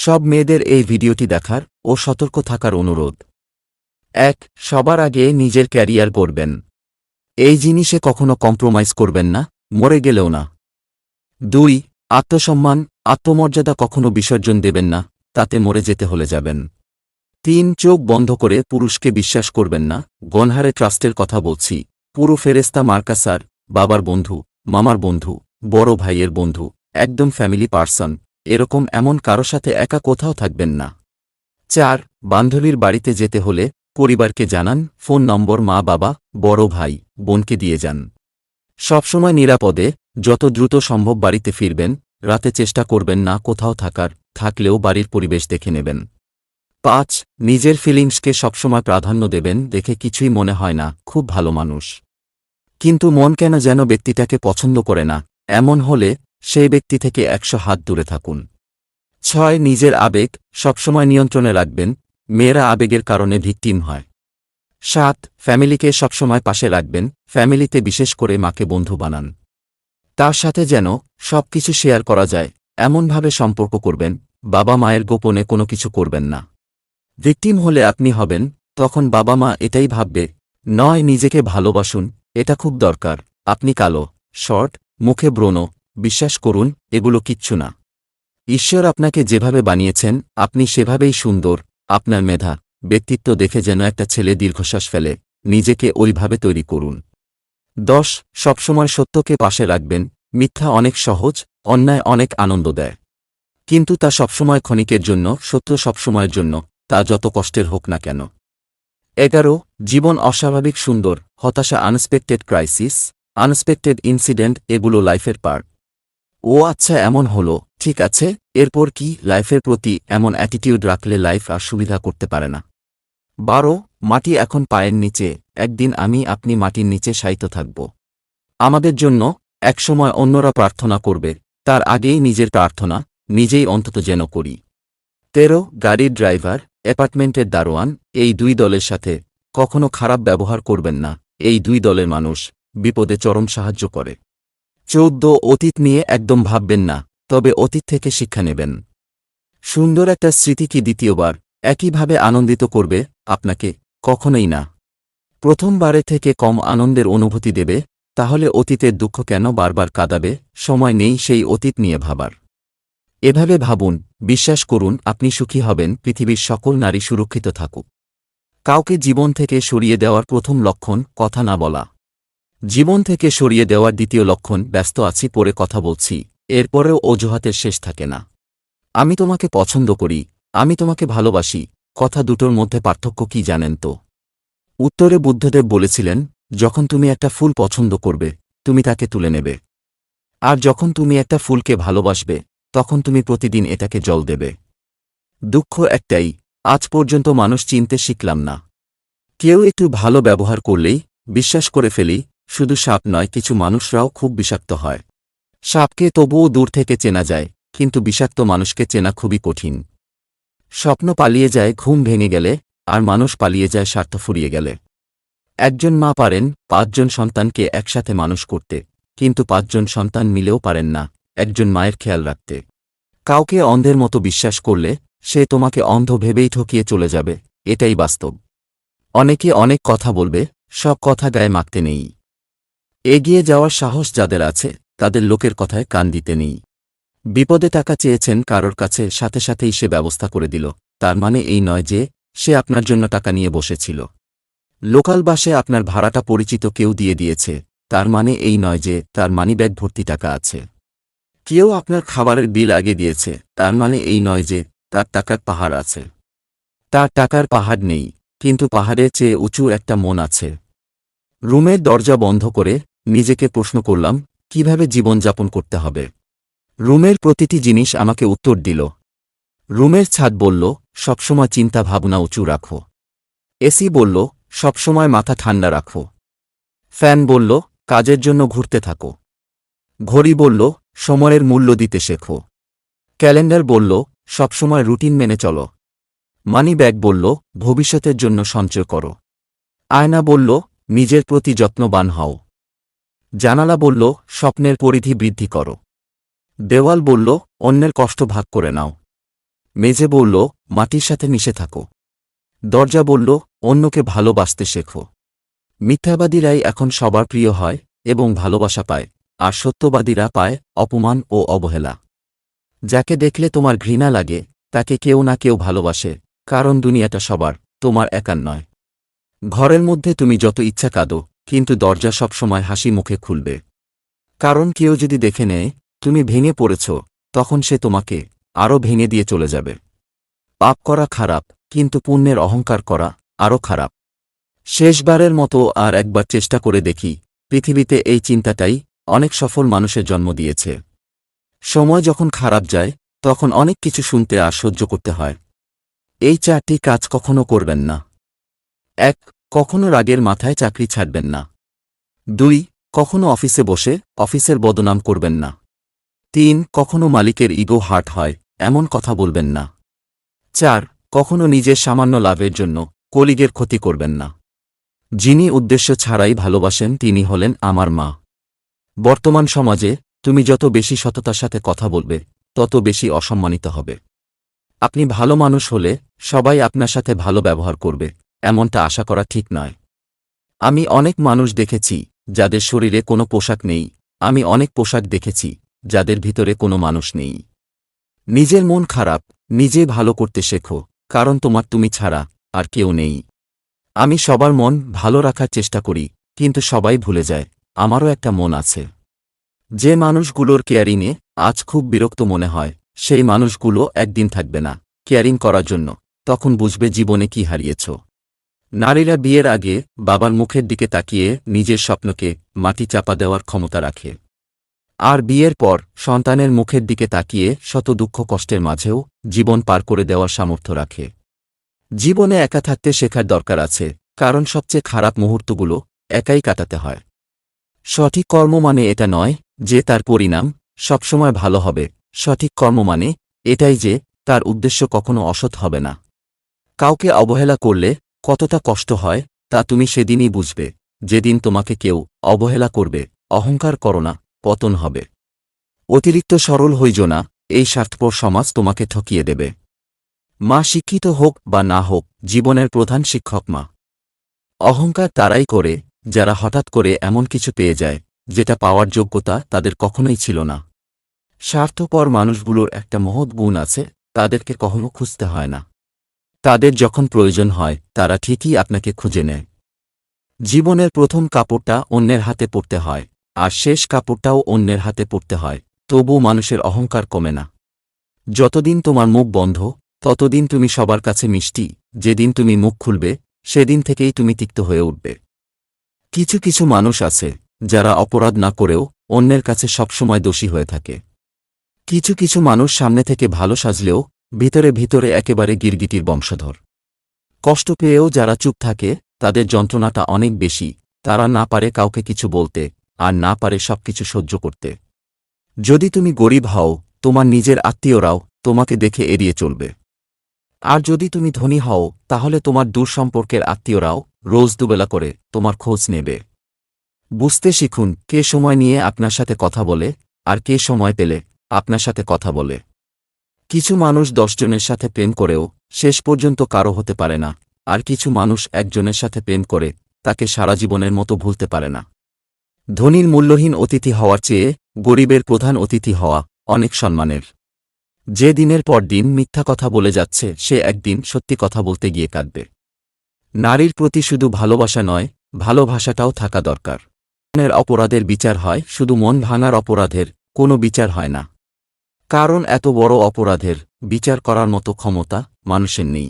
সব মেয়েদের এই ভিডিওটি দেখার ও সতর্ক থাকার অনুরোধ। এক, সবার আগে নিজের ক্যারিয়ার করবেন এই জিনিসে কখনো কম্প্রোমাইজ করবেন না, মরে গেলেও না। দুই, আত্মসম্মান, আত্মমর্যাদা কখনো বিসর্জন দেবেন না, তাতে মরে যেতে হলে যাবেন। তিন, চোখ বন্ধ করে পুরুষকে বিশ্বাস করবেন না গনহারে ট্রাস্টের কথা বলছি। পুরো ফেরেস্তা মার্কাসার বাবার বন্ধু, মামার বন্ধু, বড় ভাইয়ের বন্ধু, একদম ফ্যামিলি পার্সন। এরকম এমন কারও সাথে একা কোথাও থাকবেন না। চার, বান্ধবীর বাড়িতে যেতে হলে পরিবারকে জানান, ফোন নম্বর মা বাবা, বড় ভাই, বোনকে দিয়ে যান। সবসময় নিরাপদে, যত দ্রুত সম্ভব বাড়িতে ফিরবেন, রাতে চেষ্টা করবেন না কোথাও থাকার, থাকলেও বাড়ির পরিবেশ দেখে নেবেন। পাঁচ, নিজের ফিলিংসকে সবসময় প্রাধান্য দেবেন, দেখে কিছুই মনে হয় না, খুব ভালো মানুষ। কিন্তু মন কেন যেন ব্যক্তিটাকে পছন্দ করে না, এমন হলে সেই ব্যক্তি থেকে একশো হাত দূরে থাকুন। ছয়, নিজের আবেগ সবসময় নিয়ন্ত্রণে রাখবেন, মেয়েরা আবেগের কারণে ভিকটিম হয়। সাত, ফ্যামিলিকে সবসময় পাশে রাখবেন, ফ্যামিলিতে বিশেষ করে মাকে বন্ধু বানান। তার সাথে যেন সব কিছু শেয়ার করা যায়, এমনভাবে সম্পর্ক করবেন, বাবা মায়ের গোপনে কোনো কিছু করবেন না। ভিকটিম হলে আপনি হবেন, তখন বাবা মা এটাই ভাববে, নয়, নিজেকে ভালোবাসুন, এটা খুব দরকার, আপনি কালো, শর্ট, মুখে ব্রণ বিশ্বাস করুন, এগুলো কিচ্ছু না। ঈশ্বর আপনাকে যেভাবে বানিয়েছেন, আপনি সেভাবেই সুন্দর, আপনার মেধা, ব্যক্তিত্ব দেখে যেন একটা ছেলে দীর্ঘশ্বাস ফেলে, নিজেকে ওইভাবে তৈরি করুন। দশ, সবসময় সত্যকে পাশে রাখবেন, মিথ্যা অনেক সহজ, অন্যায় অনেক আনন্দ দেয়। কিন্তু তা সবসময় ক্ষণিকের জন্য, সত্য সবসময়ের জন্য, তা যত কষ্টের হোক না কেন। এগারো, জীবন অস্বাভাবিক সুন্দর, হতাশা আনএক্সপেক্টেড ক্রাইসিস, আনএক্সপেক্টেড ইনসিডেন্ট, এগুলো লাইফের পার্ট। ও আচ্ছা এমন হলো, ঠিক আছে, এরপর কি, লাইফের প্রতি এমন অ্যাটিটিউড রাখলে লাইফ আর সুবিধা করতে পারে না। বারো, মাটি এখন পায়ের নিচে, একদিন আমি আপনি মাটির নিচে শায়িত থাকব। আমাদের জন্য, একসময় অন্যরা প্রার্থনা করবে, তার আগেই নিজের প্রার্থনা, নিজেই অন্তত যেন করি। তেরো, গাড়ির ড্রাইভার, অ্যাপার্টমেন্টের দারোয়ান, এই দুই দলের সাথে, কখনো খারাপ ব্যবহার করবেন না, এই দুই দলের মানুষ, বিপদে চরম সাহায্য করে। চৌদ্দ অতীত নিয়ে একদম ভাববেন না, তবে অতীত থেকে শিক্ষা নেবেন। সুন্দর একটা স্মৃতি কি দ্বিতীয়বার, একইভাবে আনন্দিত করবে, আপনাকে কখনোই না। প্রথমবারে থেকে কম আনন্দের অনুভূতি দেবে, তাহলে অতীতের দুঃখ কেন বারবার কাঁদাবে, সময় নেই সেই অতীত নিয়ে ভাবার। এভাবে ভাবুন, বিশ্বাস করুন, আপনি সুখী হবেন, পৃথিবীর সকল নারী সুরক্ষিত থাকুক। কাউকে জীবন থেকে সরিয়ে দেওয়ার প্রথম লক্ষণ, কথা না বলা। জীবন থেকে সরিয়ে দেওয়ার দ্বিতীয় লক্ষণ, ব্যস্ত আছি পরে কথা বলছি। এরপরেও অজুহাতের শেষ থাকে না। আমি তোমাকে পছন্দ করি, আমি তোমাকে ভালোবাসি, কথা দুটোর মধ্যে পার্থক্য কি জানেন তো? উত্তরে বুদ্ধদেব বলেছিলেন, যখন তুমি একটা ফুল পছন্দ করবে, তুমি তাকে তুলে নেবে। আর যখন তুমি একটা ফুলকে ভালোবাসবে, তখন তুমি প্রতিদিন এটাকে জল দেবে। দুঃখ একটাই, আজ পর্যন্ত মানুষ চিনতে শিখলাম না। কেউ একটু ভালো ব্যবহার করলেই, বিশ্বাস করে ফেলি শুধু সাপ নয়, কিছু মানুষরাও খুব বিষাক্ত হয়। সাপকে তবুও দূর থেকে চেনা যায়, কিন্তু বিষাক্ত মানুষকে চেনা খুবই কঠিন। স্বপ্ন পালিয়ে যায়, ঘুম ভেঙে গেলে, আর মানুষ পালিয়ে যায়, স্বার্থ ফুরিয়ে গেলে। একজন মা পারেন, পাঁচজন সন্তানকে একসাথে মানুষ করতে, কিন্তু পাঁচজন সন্তান মিলেও পারেন না, একজন মায়ের খেয়াল রাখতে। কাউকে অন্ধের মতো বিশ্বাস করলে, সে তোমাকে অন্ধ ভেবেই ঠকিয়ে চলে যাবে, এটাই বাস্তব। অনেকে অনেক কথা বলবে, সব কথা গায়ে মাখতে নেই। এগিয়ে যাওয়ার সাহস যাদের আছে, তাদের লোকের কথায় কান দিতে নেই। বিপদে টাকা চেয়েছেন কারোর কাছে, সাথে সাথেই সে ব্যবস্থা করে দিল। তার মানে এই নয় যে, সে আপনার জন্য টাকা নিয়ে বসেছিল। লোকাল বাসে আপনার ভাড়াটা পরিচিত কেউ দিয়ে দিয়েছে। তার মানে এই নয় যে, তার মানিব্যাগ ভর্তি টাকা আছে। কেউ আপনার খাবারের বিল আগে দিয়েছে। তার মানে এই নয় যে, তার টাকার পাহাড় আছে। তার টাকার পাহাড় নেই, কিন্তু পাহাড়ের চেয়ে উঁচু একটা মন আছে। রুমের দরজা বন্ধ করে নিজেকে প্রশ্ন করলাম, কীভাবে জীবন যাপন করতে হবে? রুমের প্রতিটি জিনিস আমাকে উত্তর দিল। রুমের ছাদ বলল, সবসময় চিন্তা ভাবনা উঁচু রাখো। এসি বলল, সবসময় মাথা ঠান্ডা রাখো। ফ্যান বলল, কাজের জন্য ঘুরতে থাকো। ঘড়ি বলল, সময়ের মূল্য দিতে শেখো। ক্যালেন্ডার বলল, সবসময় রুটিন মেনে চলো। মানি ব্যাগ বলল, ভবিষ্যতের জন্য সঞ্চয় করো। আয়না বলল, নিজের প্রতি যত্নবান হও। জানালা বলল, স্বপ্নের পরিধি বৃদ্ধি করো। দেওয়াল বলল, অন্যের কষ্ট ভাগ করে নাও। মেজে বলল, মাটির সাথে মিশে থাকো। দরজা বলল, অন্যকে ভালোবাসতে শেখো। মিথ্যাবাদীরাই এখন সবার প্রিয় হয় এবং ভালোবাসা পায়, আর সত্যবাদীরা পায় অপমান ও অবহেলা। যাকে দেখলে তোমার ঘৃণা লাগে, তাকে কেউ না কেউ ভালোবাসে, কারণ দুনিয়াটা সবার, তোমার একার নয়। ঘরের মধ্যে তুমি যত ইচ্ছা কাঁদো কিন্তু দরজা সবসময় হাসি মুখে খুলবে। কারণ কেউ যদি দেখে নেয়, তুমি ভেঙে পড়েছ, তখন সে তোমাকে আরও ভেঙে দিয়ে চলে যাবে। পাপ করা খারাপ, কিন্তু পুণ্যের অহংকার করা আরও খারাপ। শেষবারের মতো আর একবার চেষ্টা করে দেখি, পৃথিবীতে এই চিন্তাটাই অনেক সফল মানুষের জন্ম দিয়েছে। সময় যখন খারাপ যায়, তখন অনেক কিছু শুনতে আর সহ্য করতে হয়। এই চারটি কাজ কখনো করবেন না। এক কখনো রাগের মাথায় চাকরি ছাড়বেন না। দুই, কখনো অফিসে বসে অফিসের বদনাম করবেন না। তিন, কখনো মালিকের ইগো হার্ট হয়, এমন কথা বলবেন না। চার, কখনো নিজের সামান্য লাভের জন্য কলিগের ক্ষতি করবেন না। যিনি উদ্দেশ্য ছাড়াই ভালোবাসেন, তিনি হলেন আমার মা। বর্তমান সমাজে তুমি যত বেশি সততার সাথে কথা বলবে, তত বেশি অসম্মানিত হবে। আপনি ভালো মানুষ হলে সবাই আপনার সাথে ভালো ব্যবহার করবে। এমনটা আশা করা ঠিক নয়। আমি অনেক মানুষ দেখেছি, যাদের শরীরে কোনো পোশাক নেই। আমি অনেক পোশাক দেখেছি, যাদের ভিতরে কোনো মানুষ নেই। নিজের মন খারাপ, নিজে ভালো করতে শেখো, কারণ তোমার তুমি ছাড়া আর কেউ নেই। আমি সবার মন ভালো রাখার চেষ্টা করি, কিন্তু সবাই ভুলে যায়, আমারও একটা মন আছে। যে মানুষগুলোর কেয়ারিংয়ে আজ খুব বিরক্ত মনে হয়, সেই মানুষগুলো একদিন থাকবে না, কেয়ারিং করার জন্য, তখন বুঝবে জীবনে কি হারিয়েছ। নারীরা বিয়ের আগে বাবার মুখের দিকে তাকিয়ে নিজের স্বপ্নকে মাটি চাপা দেওয়ার ক্ষমতা রাখে। আর বিয়ের পর সন্তানের মুখের দিকে তাকিয়ে শত দুঃখ কষ্টের মাঝেও জীবন পার করে দেওয়ার সামর্থ্য রাখে। জীবনে একা থাকতে শেখার দরকার আছে, কারণ সবচেয়ে খারাপ মুহূর্তগুলো একাই কাটাতে হয়। সঠিক কর্ম মানে এটা নয় যে তার পরিণাম সবসময় ভালো হবে। সঠিক কর্ম মানে এটাই যে তার উদ্দেশ্য কখনো অসৎ হবে না। কাউকে অবহেলা করলে কতটা কষ্ট হয়, তা তুমি সেদিনই বুঝবে। যেদিন তোমাকে কেউ অবহেলা করবে, অহংকার করো না, পতন হবে। অতিরিক্ত সরল হইজ না, এই স্বার্থপর সমাজ তোমাকে ঠকিয়ে দেবে। মা শিক্ষিত হোক বা না হোক, জীবনের প্রধান শিক্ষক মা। অহংকার তারাই করে, যারা হঠাৎ করে এমন কিছু পেয়ে যায়, যেটা পাওয়ার যোগ্যতা তাদের কখনোই ছিল না। স্বার্থপর মানুষগুলোর একটা মহৎ গুণ আছে, তাদেরকে কখনো খুঁজতে হয় না। তাদের যখন প্রয়োজন হয়, তারা ঠিকই আপনাকে খুঁজে নেয়। জীবনের প্রথম কাপড়টা অন্যের হাতে পড়তে হয়, আর শেষ কাপড়টাও অন্যের হাতে পড়তে হয়, তবু মানুষের অহংকার কমে না। যতদিন তোমার মুখ বন্ধ, ততদিন তুমি সবার কাছে মিষ্টি, যেদিন তুমি মুখ খুলবে, সেদিন থেকেই তুমি তিক্ত হয়ে উঠবে। কিছু কিছু মানুষ আছে, যারা অপরাধ না করেও অন্যের কাছে সবসময় দোষী হয়ে থাকে। কিছু কিছু মানুষ সামনে থেকে ভালো সাজলেও ভিতরে ভিতরে একেবারে গিরগিটির বংশধর। কষ্ট পেয়েও যারা চুপ থাকে, তাদের যন্ত্রণাটা অনেক বেশি। তারা না পারে কাউকে কিছু বলতে, আর না পারে সবকিছু সহ্য করতে। যদি তুমি গরিব হও, তোমার নিজের আত্মীয়রাও তোমাকে দেখে এড়িয়ে চলবে। আর যদি তুমি ধনী হও, তাহলে তোমার দূর সম্পর্কের আত্মীয়রাও রোজ দুবেলা করে তোমার খোঁজ নেবে। বুঝতে শিখুন, কে সময় নিয়ে আপনার সাথে কথা বলে, আর কে সময় পেলে আপনার সাথে কথা বলে। কিছু মানুষ দশজনের সাথে প্রেম করেও শেষ পর্যন্ত কারও হতে পারে না, আর কিছু মানুষ একজনের সাথে প্রেম করে তাকে সারা জীবনের মতো ভুলতে পারে না। ধনীর মূল্যহীন অতিথি হওয়ার চেয়ে গরিবের প্রধান অতিথি হওয়া অনেক সম্মানের। যে দিনের পর দিন মিথ্যা কথা বলে যাচ্ছে, সে একদিন সত্যি কথা বলতে গিয়ে কাঁদবে। নারীর প্রতি শুধু ভালোবাসা নয়, ভালোবাসাটাও থাকা দরকার। মনের অপরাধের বিচার হয়, শুধু মন ভাঙার অপরাধের কোনো বিচার হয় না। কারণ এত বড় অপরাধের বিচার করার মতো ক্ষমতা মানুষের নেই।